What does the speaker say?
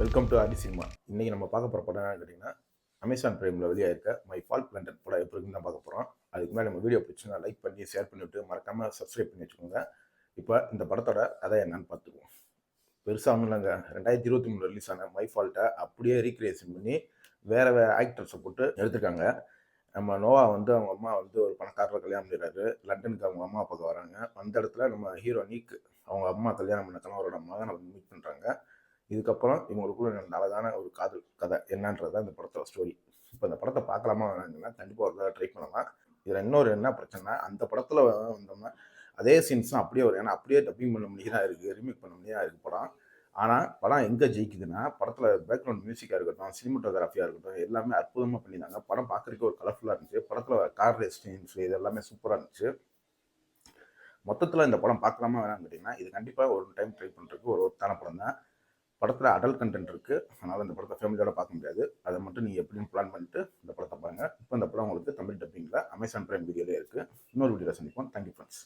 Welcome to Aadi cinema இன்னைக்கு நம்ம பார்க்க போகிற படம் என்னன்னு கேட்டிங்கன்னா அமேசான் பிரைமில் வெளியாயிருக்க மை ஃபால்ட் பிளான்ட் படம் எப்படி இருக்குன்னு தான் பார்க்க போகிறோம் அதுக்கு மேலே நம்ம வீடியோ பிடிச்சுன்னா லைக் பண்ணி ஷேர் பண்ணிவிட்டு மறக்காமல் சப்ஸ்கிரைப் பண்ணி வச்சுக்கோங்க. இப்போ இந்த படத்தோட கதை என்னன்னு பார்த்துக்குவோம். பெருசாக ஒன்றும் இல்லைங்க. ரெண்டாயிரத்தி இருபத்தி மூணு ரிலீஸ் ஆன மை ஃபால்ட்டை அப்படியே ரீக்ரியேஷன் பண்ணி வேறு வேறு ஆக்டர்ஸை போட்டு எடுத்துருக்காங்க. நம்ம நோவா வந்து அவங்க அம்மா வந்து ஒரு பணக்காரரை கல்யாணம் பண்ணிடுறாரு லண்டனுக்கு அவங்க அம்மா அப்பாவுக்கு வராங்க. அந்த இடத்துல நம்ம ஹீரோ நீக் அவங்க அம்மா கல்யாணம் பண்ண கணவரோட மகனை வந்து மீட் பண்ணுறாங்க இதுக்கப்புறம் இவங்களுக்குள்ள நல்லதான ஒரு காதல் கதை என்னன்றது தான் இந்த படத்தோட ஸ்டோரி இப்போ இந்த படத்தை பார்க்கலாமா வேணாங்கன்னா கண்டிப்பாக ஒரு தடவை ட்ரை பண்ணலாம். இதில் இன்னொரு என்ன பிரச்சனை அந்த படத்தில் வந்தோம்னா அதே சீன்ஸும் அப்படியே வரும். ஏன்னா அப்படியே டப்பிங் பண்ண முடியாத இருக்குது ரீமேக் பண்ண முடியாத இருக்குது படம். ஆனால் படம் எங்கே ஜெயிக்குதுன்னா படத்தில் பேக்ரவுண்ட் மியூசிக்காக இருக்கட்டும் சினிமோட்டோகிராஃபியாக இருக்கட்டும் எல்லாமே அற்புதமாக பண்ணியிருந்தாங்க. படம் பார்க்குறதுக்கு ஒரு கலர்ஃபுல்லாக இருந்துச்சு. படத்தில் கார் ரேஸ் சீன்ஸ் இது எல்லாமே சூப்பராக இருந்துச்சு. மொத்தத்தில் இந்த படம் பார்க்கலாமா வேணாம்னு கேட்டிங்கன்னா இது கண்டிப்பாக ஒரு டைம் ட்ரை பண்ணுறதுக்கு ஒரு ஒருத்தான படம் தான் படத்தில் அடல் கண்டென்ட் இருக்குது அதனால் இந்த படத்தை ஃபேமிலியோட பார்க்க முடியாது. அதை மட்டும் நீங்கள் எப்படின்னு பிளான் பண்ணிட்டு இந்த படத்தை பாருங்கள் இப்போ இந்த படம் உங்களுக்கு தமிழ் டப்பிங்கில் அமேசான் பிரைம் வீடியோலே இருக்குது இன்னொரு வீடியோவில் சந்திப்போம். Thank you friends